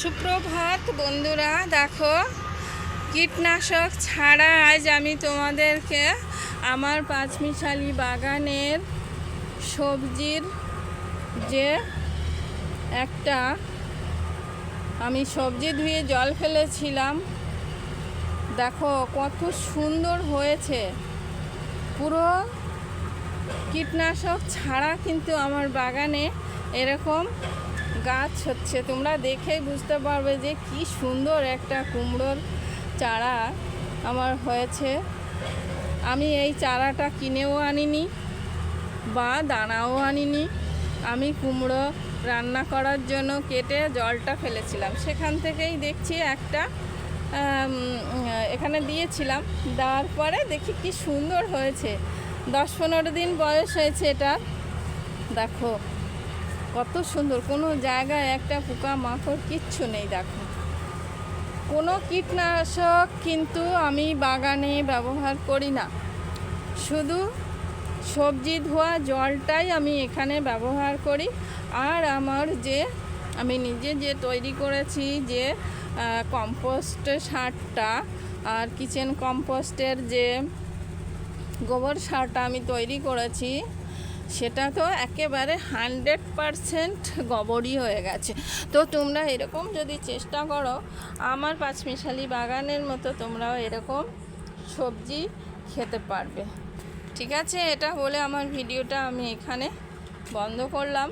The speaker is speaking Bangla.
সুপ্রভাত বন্ধুরা, দেখো, কীটনাশক ছাড়া আজ আমি তোমাদেরকে আমার পাঁচমিশালি বাগানের সবজির যে একটা আমি সবজি ধুয়ে জল ফেলেছিলাম, দেখো, কত সুন্দর হয়েছে। পুরো কীটনাশক ছাড়া কিন্তু আমার বাগানে এরকম গাছ হচ্ছে, তোমরা দেখেই বুঝতে পারবে যে কি সুন্দর একটা কুমড়োর চারা আমার হয়েছে। আমি এই চারাটা কিনেও আনিনি বা দানাও আনিনি। আমি কুমড়ো রান্না করার জন্য কেটে জলটা ফেলেছিলাম। সেখান থেকেই দেখছি একটা এখানে দিয়েছিলাম। দেওয়ার পরে দেখি কি সুন্দর হয়েছে। দশ পনেরো দিন বয়স হয়েছে এটা। দেখো কত সুন্দর, কোনো জায়গায় একটা পোকা মাকড় কিচ্ছু নেই, দেখো। কোনো কীটনাশক কিন্তু আমি বাগানে ব্যবহার করি না। শুধু সবজি ধোয়া জলটাই আমি এখানে ব্যবহার করি। আর আমার যে, আমি নিজে যে তৈরি করেছি যে কম্পোস্ট সারটা আর কিচেন কম্পোস্টের যে গোবর সারটা আমি তৈরি করেছি সেটা তো একেবারে হান্ড্রেড পারসেন্ট গবরই হয়ে গেছে। তো তোমরা এরকম যদি চেষ্টা করো, আমার পাঁচমিশালি বাগানের মতো তোমরাও এরকম সবজি খেতে পারবে। ঠিক আছে? এটা বলে আমার ভিডিওটা আমি এখানে বন্ধ করলাম।